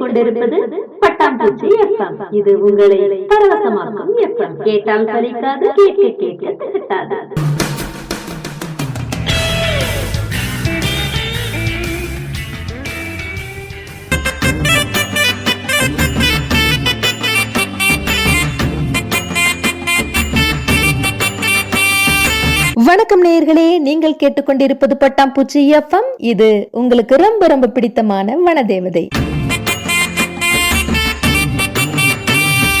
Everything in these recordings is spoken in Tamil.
கொண்டிருப்பது பட்டாம்பூச்சி எஃப்எம் இது உங்களை பரவசமாக்கும் எஃப்எம் கேட்டால் சலிக்காது கேட்க கேட்க திகட்டாது. வணக்கம் நேயர்களே நீங்கள் கேட்டுக்கொண்டிருப்பது பட்டாம்பூச்சி எஃப்எம் இது உங்களுக்கு ரொம்ப ரொம்ப பிடித்தமான வனதேவதை.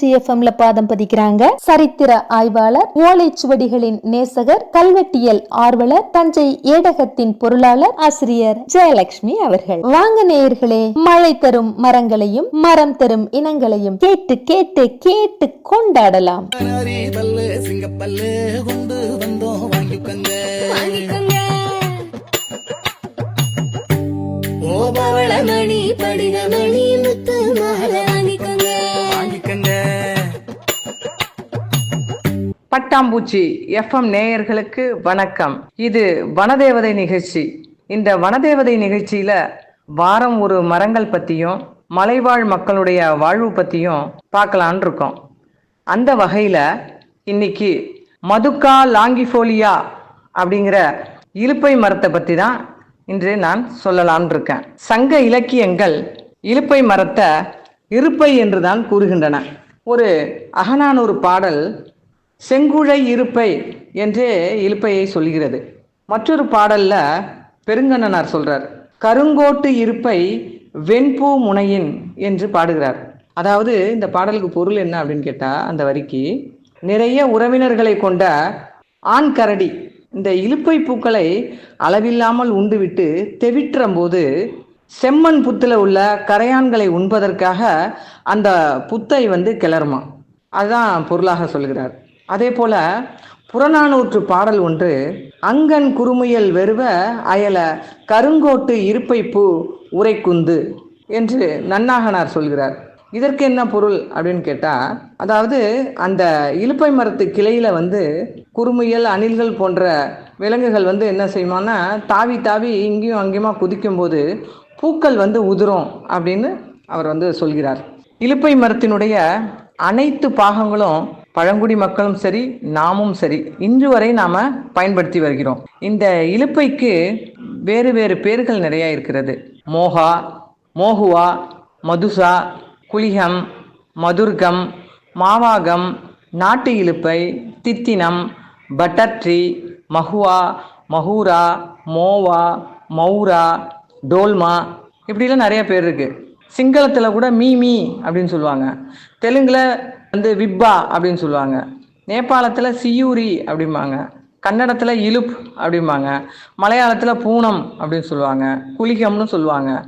எஃப்எம்ல பாதம் பதிக்கிறாங்க. சரித்திர ஆய்வாளர் ஓலைச்சுவடிகளின் நேசகர் கல்வெட்டியல் ஆர்வலர் தஞ்சை ஏடகத்தின் பொருளாளர் ஆசிரியர் ஜெயலட்சுமி அவர்கள். வாங்க நேயர்களே மழை தரும் மரங்களையும் மரம் தரும் இனங்களையும் கேட்டு கேட்டு கேட்டு கொண்டாடலாம். நரி பல்லு சிங்கப்பல்லு கொண்டு வந்தோம். வாங்கிக்கோங்க. ஓ பவளமணி படிகமணி முத்து பட்டாம்பூச்சி எஃப்எம் நேயர்களுக்கு வணக்கம். இது வனதேவதை நிகழ்ச்சி. இந்த வனதேவதை நிகழ்ச்சியில வாரம் ஒரு மரங்கள் பத்தியும் மலைவாழ் மக்களுடைய வாழ்வு பத்தியும் பார்க்கலான் இருக்கோம். அந்த வகையில இன்னைக்கு மதுக்கா லாங்கிஃபோலியா அப்படிங்கிற இலுப்பை மரத்தை பத்தி தான் இன்று நான் சொல்லலான் இருக்கேன். சங்க இலக்கியங்கள் இலுப்பை மரத்தை இருப்பை என்றுதான் கூறுகின்றன. ஒரு அகனானூர் பாடல் செங்குழை இருப்பை என்றே இலுப்பையை சொல்கிறது. மற்றொரு பாடல்ல பெருங்கண்ணனார் சொல்றார் கருங்கோட்டு இருப்பை வெண்பூ முனையின் என்று பாடுகிறார். அதாவது இந்த பாடலுக்கு பொருள் என்ன அப்படின்னு கேட்டால் அந்த வரிக்கு நிறைய உறவினர்களை கொண்ட ஆண் கரடி இந்த இலுப்பை பூக்களை அளவில்லாமல் உண்டுவிட்டு தெவிற்றும் போது செம்மண் புத்தில் உள்ள கரையான்களை உண்பதற்காக அந்த புத்தை வந்து கிளறுமா அதுதான் பொருளாக சொல்கிறார் அதே போல புறநானூற்று பாடல் ஒன்று அங்கன் குறுமுயல் வெறுவ அயல கருங்கோட்டு இருப்பை பூ உரைக்குந்து என்று நன்னாகனார் சொல்கிறார். இதற்கு என்ன பொருள் அப்படின்னு கேட்டால் அதாவது அந்த இலுப்பை மரத்து கிளையில் வந்து குறுமுயல் அணில்கள் போன்ற விலங்குகள் வந்து என்ன செய்யுமான்னா தாவி தாவி இங்கேயும் அங்கேயுமா குதிக்கும்போது பூக்கள் வந்து உதிரும் அப்படின்னு அவர் வந்து சொல்கிறார். இலுப்பை மரத்தினுடைய அனைத்து பாகங்களும் பழங்குடி மக்களும் சரி நாமும் சரி இன்று வரை நாம் பயன்படுத்தி வருகிறோம். இந்த இலுப்பைக்கு வேறு வேறு பேர்கள் நிறையா இருக்கிறது. மோகா மோகுவா மதுசா குளிகம் மதுர்கம் மாவாகம் நாட்டு இலுப்பை தித்தினம் பட்டர்ட்ரி மஹுவா மஹூரா மோவா மௌரா டோல்மா இப்படிலாம் நிறைய பேர் இருக்குது சிங்களத்தில் கூட மீ மீ அப்படின்னு சொல்லுவாங்க. தெலுங்கில் வந்து விப்பா அப்படின்னு சொல்லுவாங்க. நேபாளத்தில் சியூரி அப்படிம்பாங்க. கன்னடத்தில் இலுப் அப்படிம்பாங்க. மலையாளத்தில் பூனம் அப்படின்னு சொல்லுவாங்க. குளிகம்னு சொல்லுவாங்க.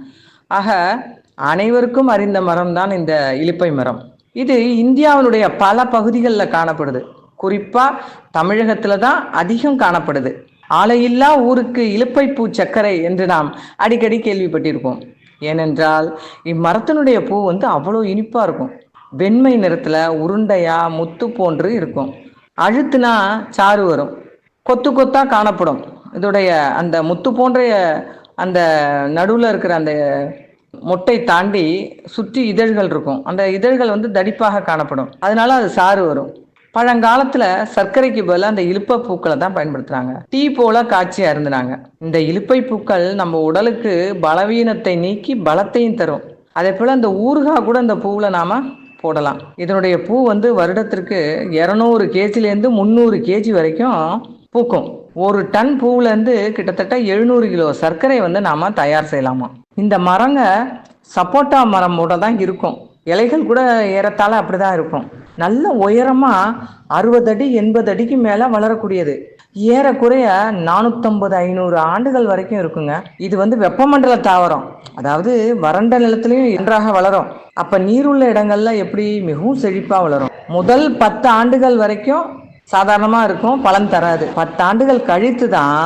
ஆக அனைவருக்கும் அறிந்த மரம் தான் இந்த இலுப்பை மரம். இது இந்தியாவினுடைய பல பகுதிகளில் காணப்படுது. குறிப்பாக தமிழகத்தில் தான் அதிகம் காணப்படுது. ஆலையில்லா ஊருக்கு இலுப்பைப்பூ சர்க்கரை என்று நாம் அடிக்கடி கேள்விப்பட்டிருப்போம். ஏனென்றால் இம்மரத்தினுடைய பூ வந்து அவ்வளோ இனிப்பாக இருக்கும். வெண்மை நிறத்தில் உருண்டையா முத்து போன்று இருக்கும். அழுத்துனா சாறு வரும். கொத்து கொத்தாக காணப்படும். இதோடைய அந்த முத்து போன்ற அந்த நடுவில் இருக்கிற அந்த மொட்டை தாண்டி சுற்றி இதழ்கள் இருக்கும். அந்த இதழ்கள் வந்து தடிப்பாக காணப்படும். அதனால அது சாறு வரும். பழங்காலத்துல சர்க்கரைக்கு பதிலாக அந்த இலுப்பை பூக்களை தான் பயன்படுத்துறாங்க. டீ போல காட்சியா இருந்தினாங்க. இந்த இலுப்பை பூக்கள் நம்ம உடலுக்கு பலவீனத்தை நீக்கி பலத்தையும் தரும். அதே போல இந்த ஊறுகாய் கூட இந்த பூவுல நாம போடலாம். இதனுடைய பூ வந்து வருடத்திற்கு இரநூறு கேஜிலேருந்து முந்நூறு கேஜி வரைக்கும் பூக்கும். ஒரு டன் பூவுலேருந்து கிட்டத்தட்ட எழுநூறு கிலோ சர்க்கரை வந்து நாம தயார் செய்யலாமா? இந்த மரங்க சப்போட்டா மரமோட தான் இருக்கும். இலைகள் கூட ஏறத்தாழ அப்படிதான் இருக்கும். நல்ல உயரமா அறுபது அடி எண்பது அடிக்கு மேல வளரக்கூடியது. ஏறக்குறைய நானூற்றம்பது ஐநூறு ஆண்டுகள் வரைக்கும் இருக்குங்க. இது வந்து வெப்பமண்டல தாவரம். அதாவது வறண்ட நிலத்திலையும் நன்றாக வளரும். அப்ப நீருள்ள இடங்கள்ல எப்படி மிகவும் செழிப்பா வளரும். முதல் பத்து ஆண்டுகள் வரைக்கும் சாதாரணமா இருக்கும் பலன் தராது. பத்து ஆண்டுகள் கழித்து தான்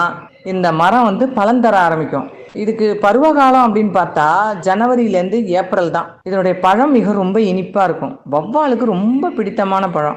இந்த மரம் வந்து பலன் தர ஆரம்பிக்கும். இதுக்கு பருவகாலம் அப்படின்னு பார்த்தா ஜனவரியிலேருந்து ஏப்ரல் தான். இதனுடைய பழம் மிக ரொம்ப இனிப்பாக இருக்கும். வவ்வாலுக்கு ரொம்ப பிடித்தமான பழம்.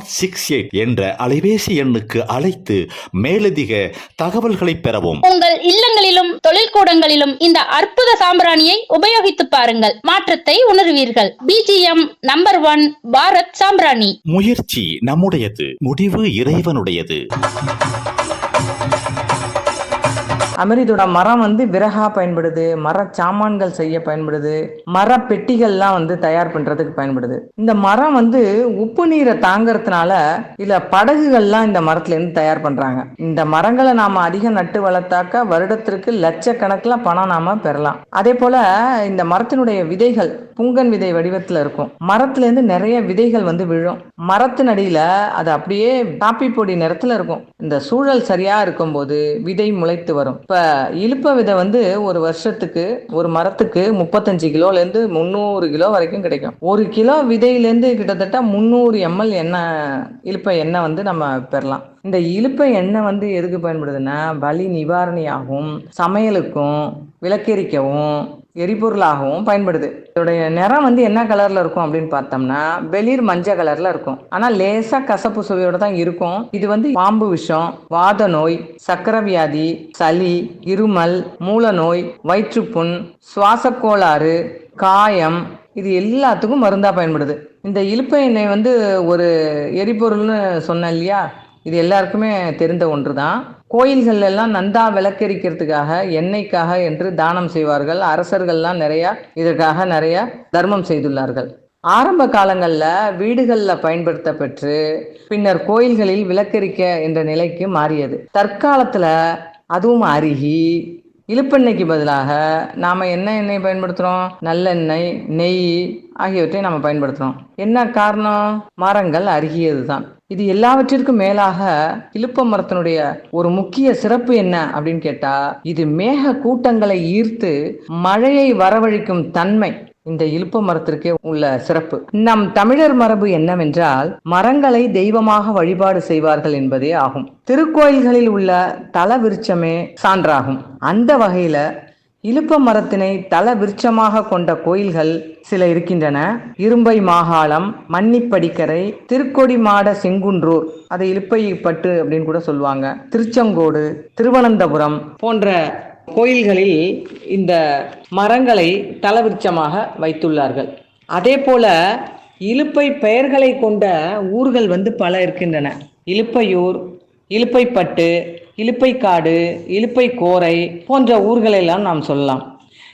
six eight என்ற அலைபேசி எண்ணுக்கு அழைத்து மேலதிக தகவல்களை பெறவும். உங்கள் இல்லங்களிலும் தொழிற்கூடங்களிலும் இந்த அற்புத சாம்பிராணியை உபயோகித்து பாருங்கள். மாற்றத்தை உணர்வீர்கள். பிஜிஎம் நம்பர் ஒன் பாரத் சாம்பிராணி. முயற்சி நம்முடையது முடிவு இறைவனுடையது. அமிர்தோட மரம் வந்து விறகா பயன்படுது மர சாமான்கள் செய்ய பயன்படுது மர பெட்டிகள்லாம் வந்து தயார் பண்றதுக்கு பயன்படுது. இந்த மரம் வந்து உப்பு நீரை தாங்கறதுனால இல்ல படகுகள்லாம் இந்த மரத்துல இருந்து தயார் பண்றாங்க. இந்த மரங்களை நாம அதிகம் நட்டு வளர்த்தாக்க வருடத்திற்கு லட்சக்கணக்கில் பணம் நாம பெறலாம். அதே போல இந்த மரத்தினுடைய விதைகள் புங்கன் விதை வடிவத்துல இருக்கும். மரத்துல இருந்து நிறைய விதைகள் வந்து விழும். மரத்தின் அடியில அது அப்படியே காப்பி பொடி நிறத்துல இருக்கும். இந்த சூழல் சரியா இருக்கும்போது விதை முளைத்து வரும். இப்ப இழுப்ப விதை வந்து ஒரு வருஷத்துக்கு ஒரு மரத்துக்கு முப்பத்தஞ்சு கிலோல இருந்து முந்நூறு கிலோ வரைக்கும் கிடைக்கும். ஒரு கிலோ விதையிலேருந்து கிட்டத்தட்ட முந்நூறு எம்எல் எண்ணெய் இழுப்ப எண்ணெய் வந்து நம்ம பெறலாம். இந்த இழுப்ப எண்ணெய் வந்து எதுக்கு பயன்படுதுன்னா வலி நிவாரணியாகவும் சமையலுக்கும் விளக்கெரிக்கவும் எரிபொருளாகவும் பயன்படுது. இதோடைய நிறம் வந்து என்ன கலர்ல இருக்கும் அப்படின்னு பார்த்தோம்னா வெளிர் மஞ்சள் கலர்ல இருக்கும். ஆனா லேசா கசப்பு சுவையோட தான் இருக்கும். இது வந்து பாம்பு விஷம் வாத நோய் சக்கரை வியாதி சளி இருமல் மூல நோய் வயிற்றுப்புண் சுவாச கோளாறு காயம் இது எல்லாத்துக்கும் மருந்தா பயன்படுது. இந்த இழுப்பை எண்ணெய் வந்து ஒரு எரிபொருள்னு சொன்னேன் இல்லையா? இது எல்லாருக்குமே தெரிந்த ஒன்று தான் கோயில்கள் எல்லாம் நந்தா விளக்கரிக்கிறதுக்காக எண்ணெய்க்காக என்று தானம் செய்வார்கள். அரசர்கள்லாம் நிறையா இதற்காக நிறைய தர்மம் செய்துள்ளார்கள். ஆரம்ப காலங்களில் வீடுகளில் பயன்படுத்த பெற்று பின்னர் கோயில்களில் விளக்கரிக்க என்ற நிலைக்கு மாறியது. தற்காலத்தில் அதுவும் அருகி இழுப்பெண்ணெய்க்கு பதிலாக நாம் என்ன எண்ணெய் பயன்படுத்துகிறோம் நல்லெண்ணெய் நெய் ஆகியவற்றை நாம் பயன்படுத்துகிறோம் என்ன காரணம்? மரங்கள் அருகியது தான் இது எல்லாவற்றிற்கும் மேலாக இழுப்ப மரத்தினுடைய ஒரு முக்கிய சிறப்பு என்ன அப்படின்னு கேட்டா இது மேக கூட்டங்களை ஈர்த்து மழையை வரவழைக்கும் தன்மை. இந்த இலுப்ப மரத்திற்கே உள்ள சிறப்பு. நம் தமிழர் மரபு என்னவென்றால் மரங்களை தெய்வமாக வழிபாடு செய்வார்கள் என்பதே ஆகும். திருக்கோயில்களில் உள்ள தல விருட்சமே சான்றாகும். அந்த வகையில இழுப்ப மரத்தினை தல விருட்சமாக கொண்ட கோயில்கள் சில இருக்கின்றன. இரும்பை மாகாளம் மன்னிப்படிக்கரை திருக்கொடி மாட செங்குன்றூர் அதை இழுப்பை பட்டு அப்படின்னு கூட சொல்லுவாங்க. திருச்செங்கோடு திருவனந்தபுரம் போன்ற கோயில்களில் இந்த மரங்களை தலவிருச்சமாக வைத்துள்ளார்கள். அதே போல இலுப்பை பெயர்களை கொண்ட ஊர்கள் வந்து பல இருக்கின்றன. இலுப்பையூர் இலுப்பைப்பட்டு இலுப்பைக்காடு இழுப்பை கோரை போன்ற ஊர்களெல்லாம் நாம் சொல்லலாம்.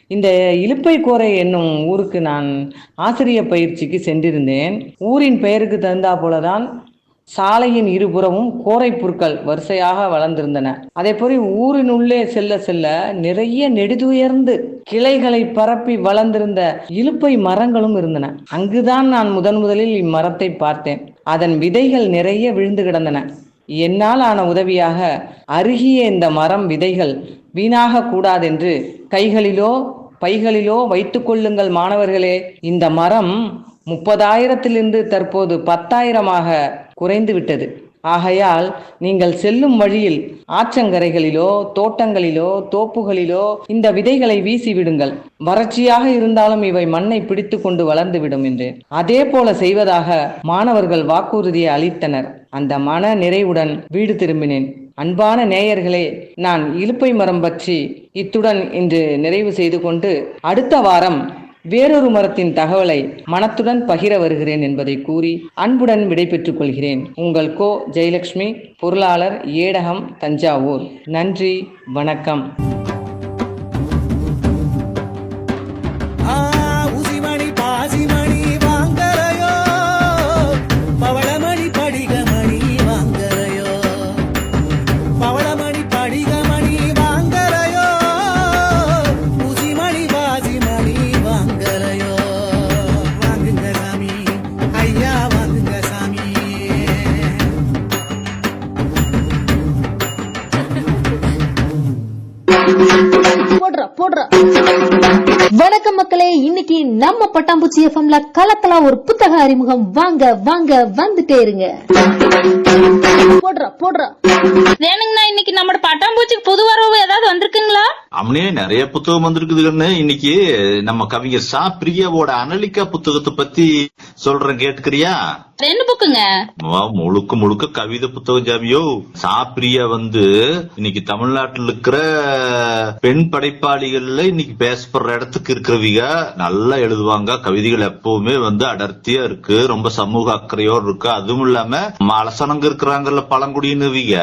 இந்த இழுப்பை கோரை என்னும் ஊருக்கு நான் ஆசிரியர் பயிற்சிக்கு சென்றிருந்தேன். ஊரின் பெயருக்கு தகுந்தா போலதான் சாலையின் இருபுறமும் கோரை புற்கள் வரிசையாக வளர்ந்திருந்தன. அதே போல ஊரின் உள்ளே செல்ல செல்ல நிறைய நெடுதுயர்ந்து கிளைகளை பரப்பி வளர்ந்திருந்த இலுப்பை மரங்களும் இருந்தன. அங்குதான் நான் முதன் முதலில் இம்மரத்தை பார்த்தேன். அதன் விதைகள் நிறைய விழுந்து கிடந்தன. என்னால் ஆன உதவியாக அருகிய இந்த மரம் விதைகள் வீணாக கூடாதென்று கைகளிலோ பைகளிலோ வைத்து கொள்ளுங்கள் மாணவர்களே. இந்த மரம் முப்பதாயிரத்திலிருந்து தற்போது பத்தாயிரமாக குறைந்துவிட்டது ஆகையால் நீங்கள் செல்லும் வழியில் ஆற்றங்கரைகளிலோ தோட்டங்களிலோ தோப்புகளிலோ இந்த விதைகளை வீசி விடுங்கள் வறட்சியாக இருந்தாலும் இவை மண்ணை பிடித்து கொண்டு வளர்ந்துவிடும் என்றேன் அதே போல செய்வதாக மாணவர்கள் வாக்குறுதியை அளித்தனர். அந்த மன நிறைவுடன் வீடு திரும்பினேன். அன்பான நேயர்களே நான் இலுப்பை மரம் பற்றி இத்துடன் இன்று நிறைவு செய்து கொண்டு அடுத்த வாரம் வேறொரு மரத்தின் தகவலை மனத்துடன் பகிர வருகிறேன் என்பதை கூறி அன்புடன் விடைபெற்றுக் கொள்கிறேன். உங்கள் கோ ஜெயலட்சுமி பொருளாளர் ஏடகம் தஞ்சாவூர். நன்றி வணக்கம். வணக்கம் மக்களே. இன்னைக்கு நம்ம பட்டாம்பூச்சி எஃப்எம்ல கலக்கலா ஒரு புத்தக அறிமுகம். வாங்க வாங்க வந்துட்டே இருங்க. போடுறா போடுறா. வேணுங்கண்ணா இன்னைக்கு நம்ம பட்டாம்பூச்சிக்கு புது வரவு ஏதாவது வந்திருக்குங்களா? அவனே நிறைய புத்தகம் வந்திருக்குதுன்னு இன்னைக்கு நம்ம கவிஞர் சா பிரியாவோட அனலிக்கா புத்தகத்தை பத்தி சொல்றேன் கேட்டுக்கிறியா? ரெண்டு புக்குங்க. முழுக்க முழுக்க கவிதை புத்தகம் ஜாமியோ சா பிரியா வந்து இன்னைக்கு தமிழ்நாட்டுல இருக்கிற பெண் படைப்பாளிகள்ல இன்னைக்கு பேசப்படுற இடத்துக்கு இருக்கிறவங்க நல்லா எழுதுவாங்க. கவிதைகள் எப்பவுமே வந்து அடர்த்தியா இருக்கு. ரொம்ப சமூக அக்கறையோடு இருக்கு. அதுவும் இல்லாம மலசனங்க இருக்கிறாங்கல்ல பழங்குடியினவிங்க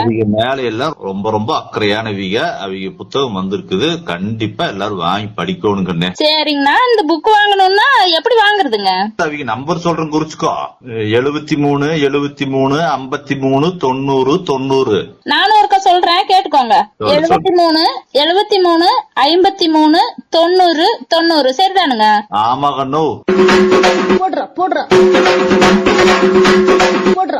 அவங்க மேல எல்லாம் ரொம்ப ரொம்ப அக்கறையானவிங்க அவங்க புத்தகம் வந்திருக்குது. கண்டிப்பா எல்லாரும் வாங்கி படிக்கணுங்கண்ணே. சரிங்கண்ணா. இந்த புக் வாங்கணும்னா எப்படி வாங்குறதுங்க? அவங்க நம்பர் சொல்றேன் குறிச்சுக்கோ எழுபத்தி மூணு எழுபத்தி மூணு ஐம்பத்தி மூணு தொண்ணூறு தொண்ணூறு. நானும் ஒருக்கா சொல்றேன் கேட்டுக்கோங்க. எழுபத்தி மூணு எழுபத்தி மூணு ஐம்பத்தி மூணு தொண்ணூறு தொண்ணூறு. சரிதானுங்க? ஆமா கண்ணு. போடுறா போடுறா. போடுறா.